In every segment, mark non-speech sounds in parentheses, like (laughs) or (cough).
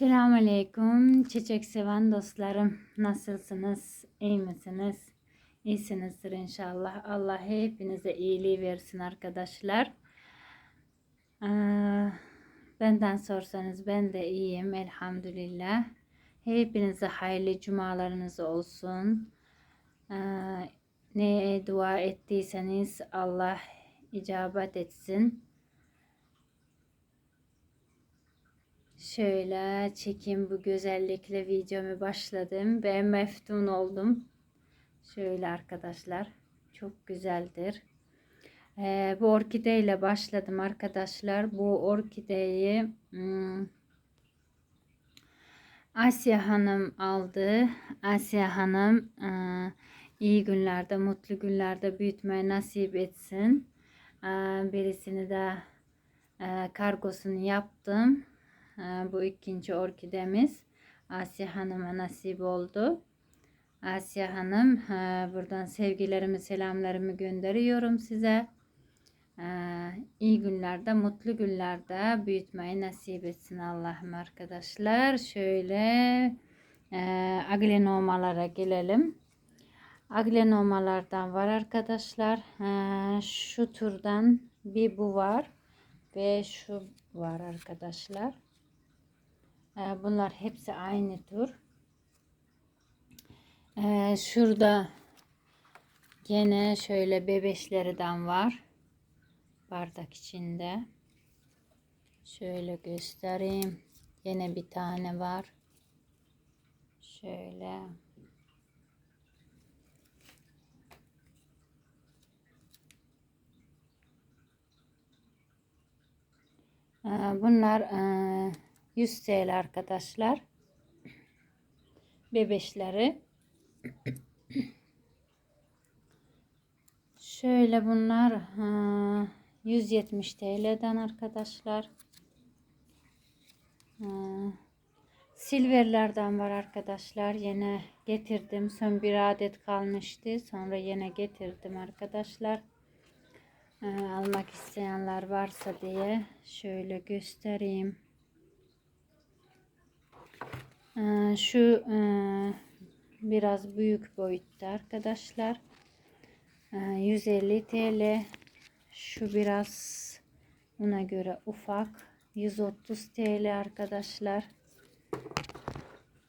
Selamünaleyküm çiçek seven dostlarım. Nasılsınız? İyi misiniz? İyisinizdir inşallah. Allah hepinize iyiliği versin arkadaşlar. Ee, benden sorsanız ben de iyiyim elhamdülillah. Hepinize hayırlı cumalarınız olsun. Ee, ne dua ettiyseniz Allah icabet etsin. Şöyle çekeyim bu güzellikle videomu başladım ve meftun oldum. Şöyle arkadaşlar çok güzeldir. Ee, bu orkideyle başladım arkadaşlar. Bu orkideyi hmm, Asya Hanım aldı. Asya Hanım e, iyi günlerde, mutlu günlerde büyütmeyi nasip etsin. E, birisini de e, kargosunu yaptım. Bu ikinci orkidemiz Asya Hanım'a nasip oldu. Asya Hanım buradan sevgilerimi, selamlarımı gönderiyorum size. İyi günlerde, mutlu günlerde büyütmeyi nasip etsin Allah'ım arkadaşlar. Şöyle e, aglenomalara gelelim. Aglenomalardan var arkadaşlar. Şu turdan bir bu var ve şu var arkadaşlar. E, bunlar hepsi aynı tür. E, şurada gene şöyle bebeşlerden var. Bardak içinde. Şöyle göstereyim. Yine bir tane var. Şöyle. Ee, Bunlar e, 100 TL arkadaşlar. Bebeşleri. Şöyle bunlar e, 170 TL'den arkadaşlar. E, Silverlerden var arkadaşlar. Yine getirdim. Son bir adet kalmıştı. Sonra yine getirdim arkadaşlar. Ee, almak isteyenler varsa diye şöyle göstereyim. Ee, şu e, biraz büyük boyutta arkadaşlar. Ee, 150 TL. Şu biraz ona göre ufak. 130 TL arkadaşlar.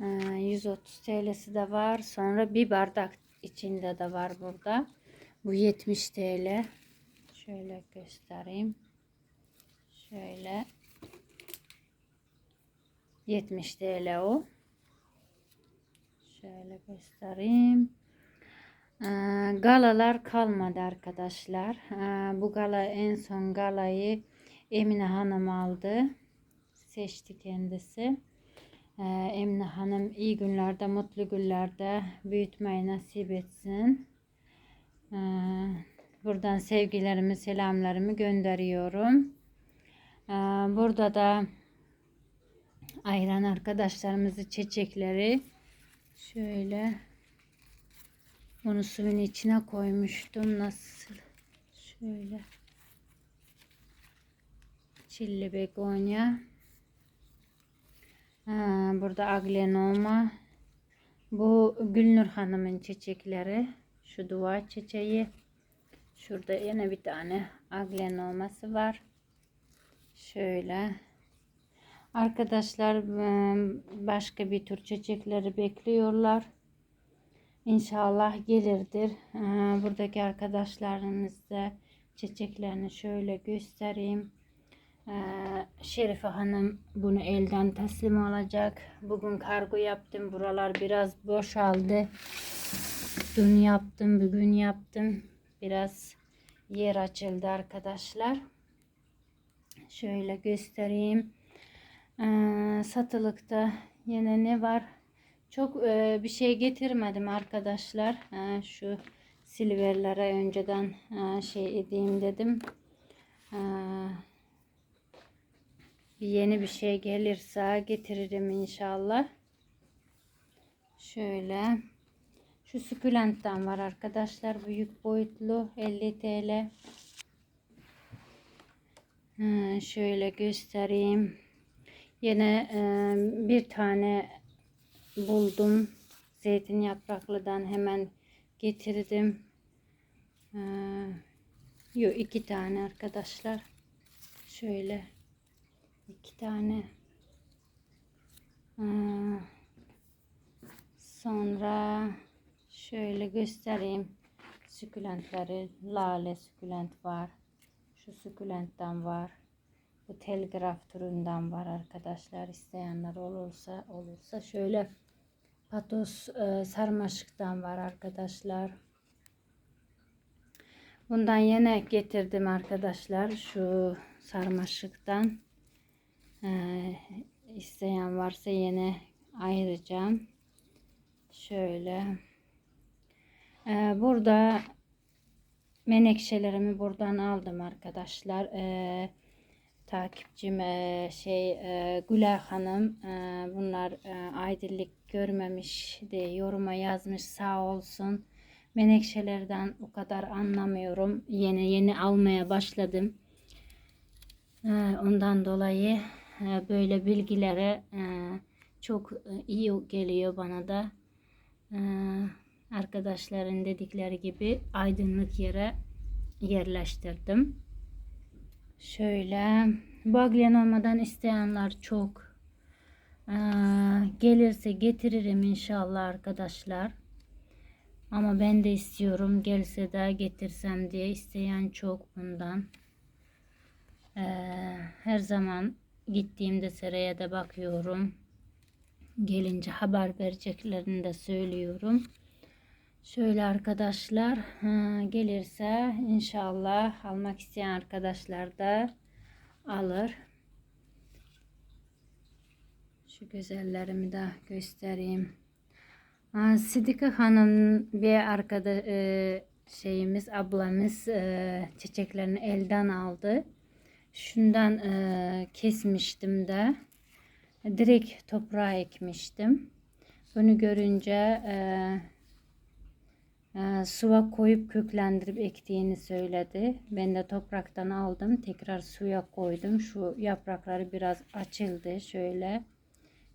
Ee, 130 TL'si de var. Sonra bir bardak içinde de var burada. Bu 70 TL. Şöyle göstereyim. Şöyle 70 TL o. Şöyle göstereyim. Ee, galalar kalmadı arkadaşlar. Ee, bu gala en son galayı Emine Hanım aldı. Seçti kendisi. Ee, Emine Hanım iyi günlerde, mutlu günlerde büyütmeyi nasip etsin. Buradan sevgilerimi, selamlarımı gönderiyorum. Burada da ayran arkadaşlarımızı çiçekleri şöyle bunu suyun içine koymuştum. Nasıl? Şöyle. Çilli begonya. Ha, burada aglenoma. Bu Gülnur Hanım'ın çiçekleri. Şu duvar çiçeği. Şurada yine bir tane aglenoması var. Şöyle. Arkadaşlar başka bir tür çiçekleri bekliyorlar. İnşallah gelirdir. Buradaki arkadaşlarımız da çiçeklerini şöyle göstereyim. Şerife Hanım bunu elden teslim alacak. Bugün kargo yaptım. Buralar biraz boşaldı. Dün yaptım, bugün yaptım. Biraz yer açıldı arkadaşlar. Şöyle göstereyim. Satılıkta yine ne var? Çok e, bir şey getirmedim arkadaşlar. E, şu silverlere önceden e, şey edeyim dedim. E, bir yeni bir şey gelirse getiririm inşallah. Şöyle. Şu sukulentten var arkadaşlar. Büyük boyutlu 50 TL. Ha, şöyle göstereyim. Yine e, bir tane buldum. Zeytin yapraklıdan hemen getirdim. E, yok iki tane arkadaşlar. Şöyle iki tane. E, sonra şöyle göstereyim. Sükülentleri. Lale sükülent var. Şu sükülentten var. Bu telgraf türünden var arkadaşlar. İsteyenler olursa olursa şöyle patos e, sarmaşıktan var arkadaşlar. Bundan yine getirdim arkadaşlar. Şu sarmaşıktan. E, isteyen varsa yine ayıracağım. Şöyle. E, burada menekşelerimi buradan aldım arkadaşlar. Eee takipçim e, şey e, Güler Hanım e, bunlar e, aydınlık görmemiş de yoruma yazmış sağ olsun. Menekşelerden o kadar anlamıyorum. Yeni yeni almaya başladım. E, ondan dolayı e, böyle bilgilere e, çok e, iyi geliyor bana da. E, arkadaşların dedikleri gibi aydınlık yere yerleştirdim. Şöyle baglen olmadan isteyenler çok. Ee, gelirse getiririm inşallah arkadaşlar. Ama ben de istiyorum gelse de getirsem diye isteyen çok bundan. Ee, her zaman gittiğimde seraya da bakıyorum. Gelince haber vereceklerini de söylüyorum. Şöyle arkadaşlar gelirse inşallah almak isteyen arkadaşlar da alır. Şu güzellerimi de göstereyim. Sidika Hanım bir arkada e, şeyimiz ablamız e, çiçeklerini elden aldı. Şundan e, kesmiştim de direkt toprağa ekmiştim. Bunu görünce e, suya koyup köklendirip ektiğini söyledi. Ben de topraktan aldım. Tekrar suya koydum. Şu yaprakları biraz açıldı. Şöyle.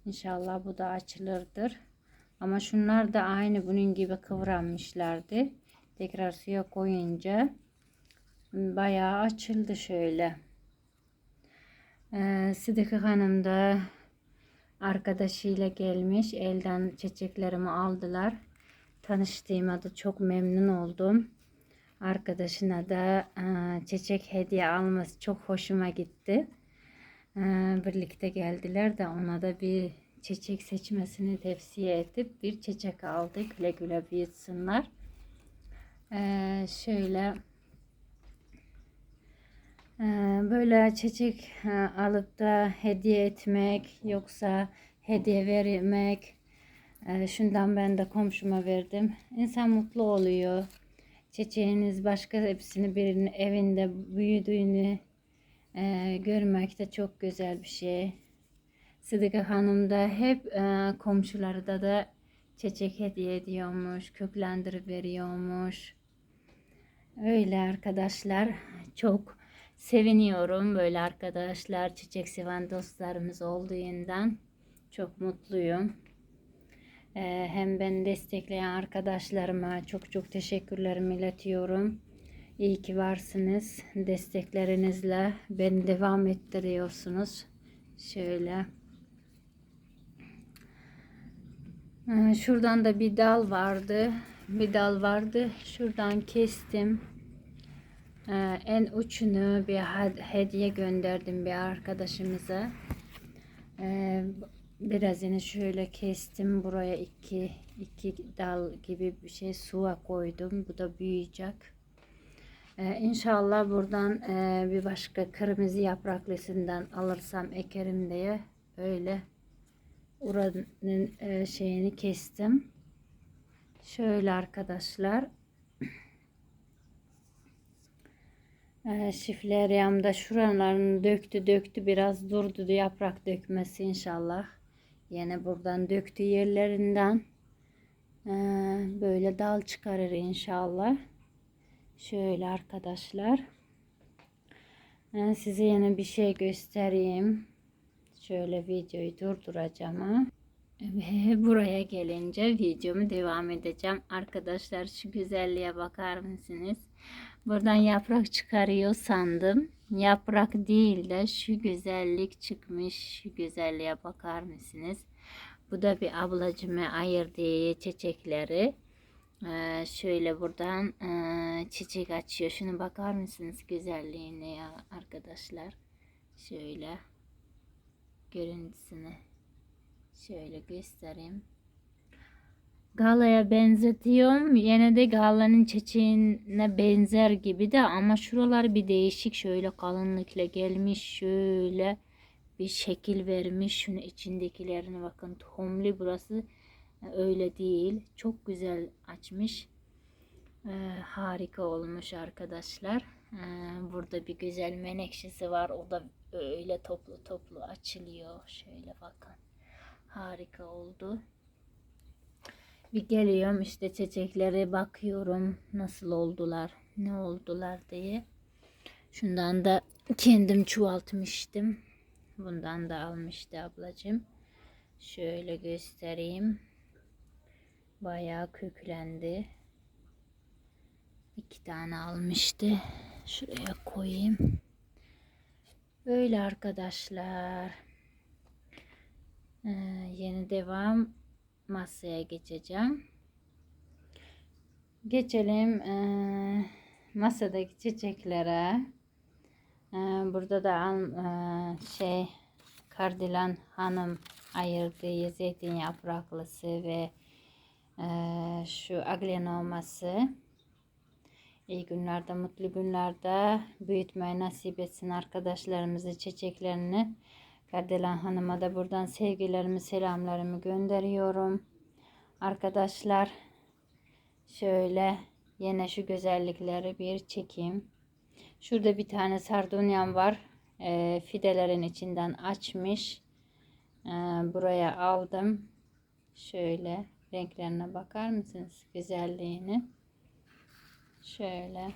İnşallah bu da açılırdır. Ama şunlar da aynı bunun gibi kıvranmışlardı. Tekrar suya koyunca bayağı açıldı şöyle. Ee, Hanım da arkadaşıyla gelmiş. Elden çiçeklerimi aldılar. Tanıştığıma da çok memnun oldum. Arkadaşına da e, çiçek hediye alması çok hoşuma gitti. E, birlikte geldiler de ona da bir çiçek seçmesini tavsiye edip bir çiçek aldık. Güle güle büyütsünler. E, şöyle böyle çiçek alıp da hediye etmek yoksa hediye vermek ee, şundan ben de komşuma verdim. İnsan mutlu oluyor. Çiçeğiniz başka hepsini birinin evinde büyüdüğünü e, görmek de çok güzel bir şey. Sıdıka Hanım da hep e, komşuları da da çiçek hediye ediyormuş, köklendirip veriyormuş. Öyle arkadaşlar çok seviniyorum böyle arkadaşlar çiçek seven dostlarımız olduğundan çok mutluyum. Ee, hem ben destekleyen arkadaşlarıma çok çok teşekkürlerimi iletiyorum. İyi ki varsınız. Desteklerinizle beni devam ettiriyorsunuz. Şöyle. Ee, şuradan da bir dal vardı. Bir dal vardı. Şuradan kestim. Ee, en uçunu bir hediye gönderdim bir arkadaşımıza. Birazını şöyle kestim. Buraya iki, iki dal gibi bir şey suya koydum. Bu da büyüyecek. Ee, inşallah buradan e, bir başka kırmızı yapraklısından alırsam ekerim diye öyle oranın e, şeyini kestim. Şöyle arkadaşlar. (clears throat) E, şifleriyamda şuralarını döktü döktü biraz durdu yaprak dökmesi inşallah. Yine buradan döktü yerlerinden ee, böyle dal çıkarır inşallah. Şöyle arkadaşlar. Ben size yine bir şey göstereyim. Şöyle videoyu durduracağım. Ve (laughs) buraya gelince videomu devam edeceğim. Arkadaşlar şu güzelliğe bakar mısınız? Buradan yaprak çıkarıyor sandım. Yaprak değil de şu güzellik çıkmış. Şu güzelliğe bakar mısınız? Bu da bir ablacıma ayırdığı çiçekleri. Ee, şöyle buradan e, çiçek açıyor. Şunu bakar mısınız güzelliğine ya arkadaşlar? Şöyle görüntüsünü şöyle göstereyim. Galaya benzetiyorum. Yine de galanın çiçeğine benzer gibi de ama şuralar bir değişik şöyle kalınlıkla gelmiş şöyle bir şekil vermiş. Şunu içindekilerine bakın. Tohumlu burası öyle değil. Çok güzel açmış. Ee, harika olmuş arkadaşlar. Ee, burada bir güzel menekşesi var. O da öyle toplu toplu açılıyor. Şöyle bakın. Harika oldu. Bir geliyorum işte çiçeklere bakıyorum. Nasıl oldular, ne oldular diye. Şundan da kendim çoğaltmıştım. Bundan da almıştı ablacığım. Şöyle göstereyim. Bayağı köklendi. İki tane almıştı. Şuraya koyayım. Böyle arkadaşlar. Ee, yeni devam masaya geçeceğim. Geçelim ee, masadaki çiçeklere. Ee, burada da al, ee, şey Kardilan Hanım ayırdığı zeytin yapraklısı ve ee, şu aglenoması. İyi günlerde, mutlu günlerde büyütmeyi nasip etsin arkadaşlarımızı, çiçeklerini. Kardelen Hanım'a da buradan sevgilerimi, selamlarımı gönderiyorum. Arkadaşlar şöyle yine şu güzellikleri bir çekeyim. Şurada bir tane sardunyam var. E, fidelerin içinden açmış. E, buraya aldım. Şöyle renklerine bakar mısınız? Güzelliğini. Şöyle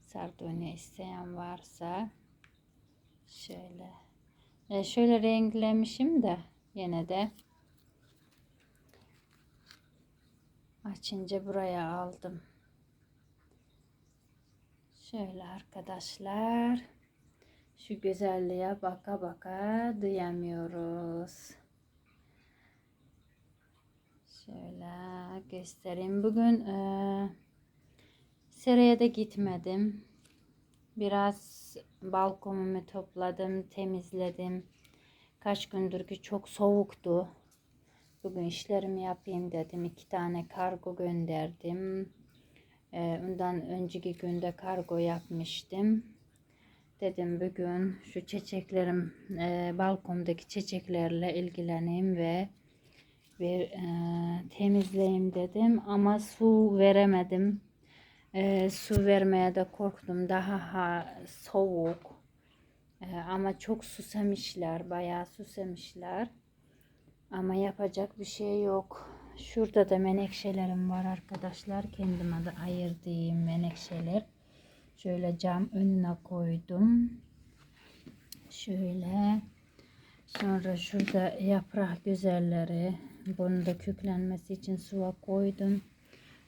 sardunya isteyen varsa şöyle e, şöyle renklemişim de yine de açınca buraya aldım. Şöyle arkadaşlar şu güzelliğe baka baka duyamıyoruz. Şöyle göstereyim. Bugün e, seraya da gitmedim. Biraz balkonumu topladım, temizledim. Kaç gündür ki çok soğuktu. Bugün işlerimi yapayım dedim. İki tane kargo gönderdim. E, ondan önceki günde kargo yapmıştım. Dedim bugün şu çiçeklerim, e, balkondaki çiçeklerle ilgileneyim ve bir e, temizleyeyim dedim ama su veremedim. E, su vermeye de korktum. Daha ha, soğuk. E, ama çok susamışlar. Bayağı susamışlar. Ama yapacak bir şey yok. Şurada da menekşelerim var arkadaşlar. Kendime de ayırdığım menekşeler. Şöyle cam önüne koydum. Şöyle. Sonra şurada yaprak güzelleri. Bunu da köklenmesi için suya koydum.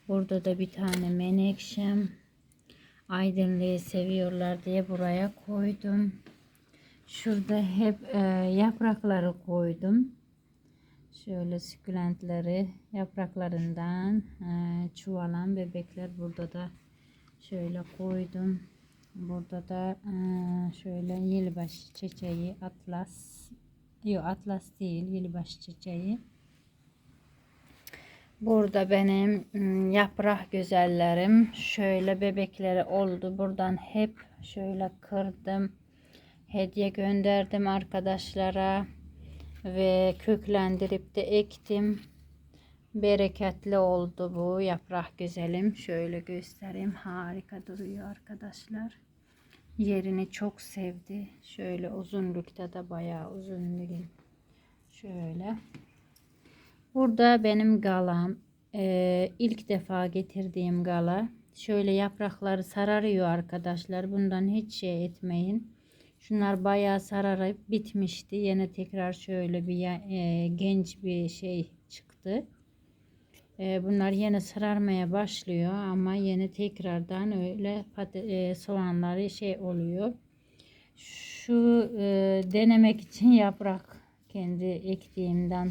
Burada da bir tane menekşem. Aydınlığı seviyorlar diye buraya koydum. Şurada hep e, yaprakları koydum. Şöyle sukulentleri yapraklarından e, çuvalan bebekler burada da şöyle koydum. Burada da e, şöyle yılbaşı çiçeği atlas. Yok atlas değil yılbaşı çiçeği. Burada benim ım, yaprak güzellerim şöyle bebekleri oldu. Buradan hep şöyle kırdım. Hediye gönderdim arkadaşlara ve köklendirip de ektim. Bereketli oldu bu yaprak güzelim. Şöyle göstereyim. Harika duruyor arkadaşlar. Yerini çok sevdi. Şöyle uzunlukta da bayağı uzun değil. Şöyle. Burada benim galam. Ee, ilk defa getirdiğim gala. Şöyle yaprakları sararıyor arkadaşlar. Bundan hiç şey etmeyin. Şunlar bayağı sararıp bitmişti. Yine tekrar şöyle bir e, genç bir şey çıktı. E, bunlar yine sararmaya başlıyor ama yine tekrardan öyle e, soğanları şey oluyor. Şu e, denemek için yaprak kendi ektiğimden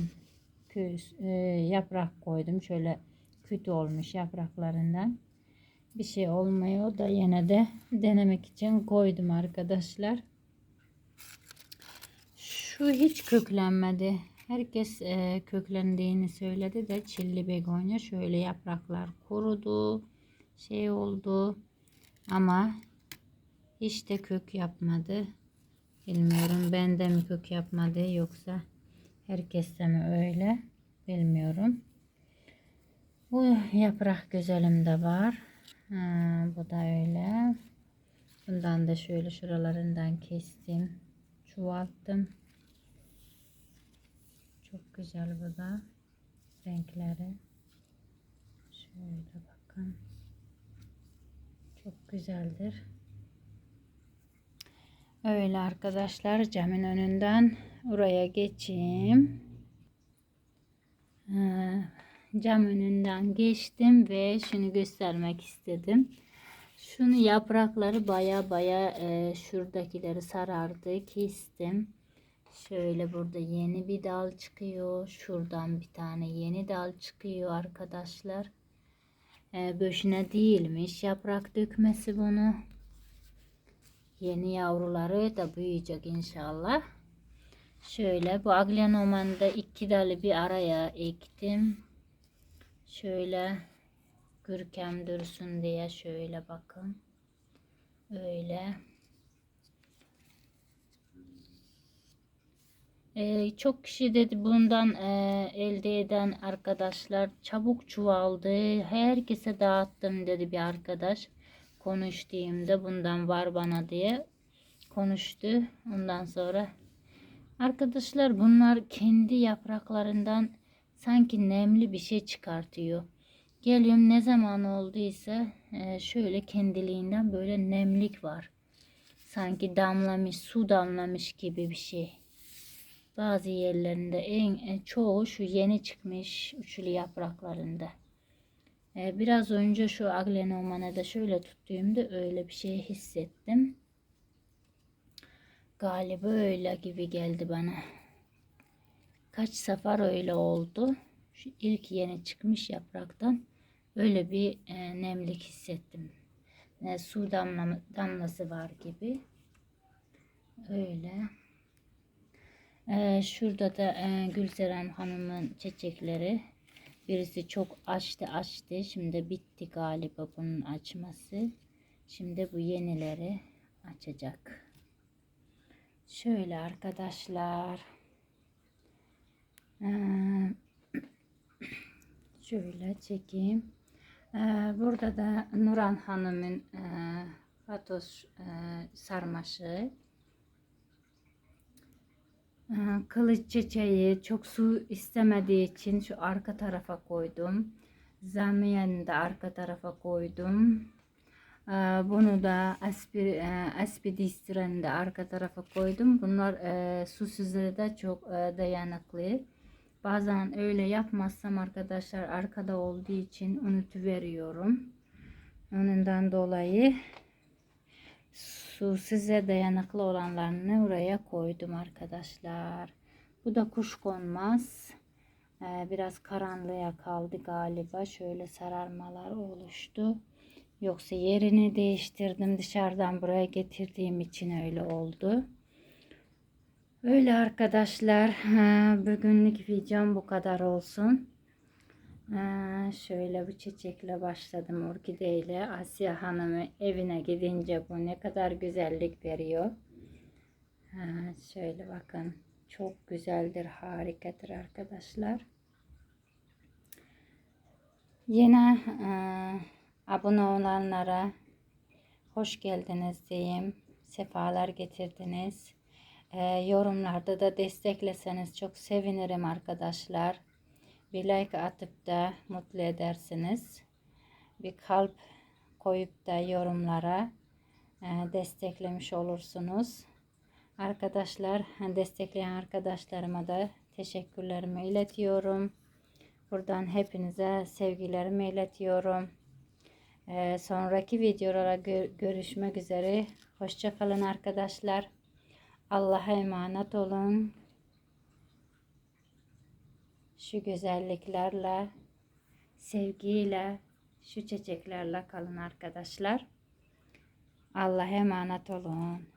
e, yaprak koydum. Şöyle kötü olmuş yapraklarından. Bir şey olmuyor da yine de denemek için koydum arkadaşlar. Şu hiç köklenmedi. Herkes e, köklendiğini söyledi de çilli begonya şöyle yapraklar kurudu. Şey oldu. Ama hiç de kök yapmadı. Bilmiyorum bende mi kök yapmadı yoksa herkeste mi öyle bilmiyorum. Bu yaprak güzelimde var. Ha, bu da öyle. Bundan da şöyle şuralarından kestim. Çoğalttım. Çok güzel bu da. Renkleri. Şöyle bakın. Çok güzeldir. Öyle arkadaşlar camın önünden oraya geçeyim. Cam önünden geçtim ve şunu göstermek istedim. Şunu yaprakları baya baya e, şuradakileri sarardı kestim. Şöyle burada yeni bir dal çıkıyor. Şuradan bir tane yeni dal çıkıyor arkadaşlar. E, boşuna değilmiş yaprak dökmesi bunu. Yeni yavruları da büyüyecek inşallah. Şöyle bu aglenoman'da iki dalı bir araya ektim. Şöyle görkem dursun diye şöyle bakın. Öyle. Ee, çok kişi dedi bundan e, elde eden arkadaşlar çabuk çoğaldı. Herkese dağıttım dedi bir arkadaş. Konuştuğumda bundan var bana diye konuştu. Ondan sonra arkadaşlar bunlar kendi yapraklarından sanki nemli bir şey çıkartıyor. Geliyorum ne zaman olduysa e, şöyle kendiliğinden böyle nemlik var. Sanki damlamış, su damlamış gibi bir şey. Bazı yerlerinde en, en çoğu şu yeni çıkmış uçlu yapraklarında. E, biraz önce şu aglenomanı da şöyle tuttuğumda öyle bir şey hissettim. Galiba öyle gibi geldi bana. Kaç sefer öyle oldu. Şu ilk yeni çıkmış yapraktan öyle bir e, nemlik hissettim. Ne su damla, damlası var gibi. Öyle. Ee, şurada da e, Gülseren Hanım'ın çiçekleri. Birisi çok açtı açtı. Şimdi bitti galiba bunun açması. Şimdi bu yenileri açacak. Şöyle arkadaşlar. Ee, (clears throat) şöyle çekeyim. Ee, burada da Nuran Hanım'ın e, e, sarmaşığı. Ee, Kılıç çiçeği çok su istemediği için şu arka tarafa koydum. Zamiyen de arka tarafa koydum. Ee, Bunu da aspir, e, aspidistiren de arka tarafa koydum. Bunlar e, su de çok e, dayanıklı. Bazen öyle yapmazsam arkadaşlar arkada olduğu için unutuveriyorum. Onundan dolayı su size dayanıklı olanlarını oraya koydum arkadaşlar. Bu da kuş konmaz. Ee, biraz karanlığa kaldı galiba. Şöyle sararmalar oluştu. Yoksa yerini değiştirdim. Dışarıdan buraya getirdiğim için öyle oldu. Öyle arkadaşlar. Bugünlük videom bu kadar olsun. Şöyle bir çiçekle başladım orkideyle. Asya Hanım'ı evine gidince bu ne kadar güzellik veriyor. Şöyle bakın. Çok güzeldir, harikadır arkadaşlar. Yine abone olanlara hoş geldiniz diyeyim. Sefalar getirdiniz. E, yorumlarda da destekleseniz çok sevinirim arkadaşlar. Bir like atıp da mutlu edersiniz. Bir kalp koyup da yorumlara e, desteklemiş olursunuz. Arkadaşlar, destekleyen arkadaşlarıma da teşekkürlerimi iletiyorum. Buradan hepinize sevgilerimi iletiyorum. Ee, sonraki videolara gö- görüşmek üzere. Hoşçakalın arkadaşlar. Allah'a emanet olun. Şu güzelliklerle, sevgiyle, şu çiçeklerle kalın arkadaşlar. Allah'a emanet olun.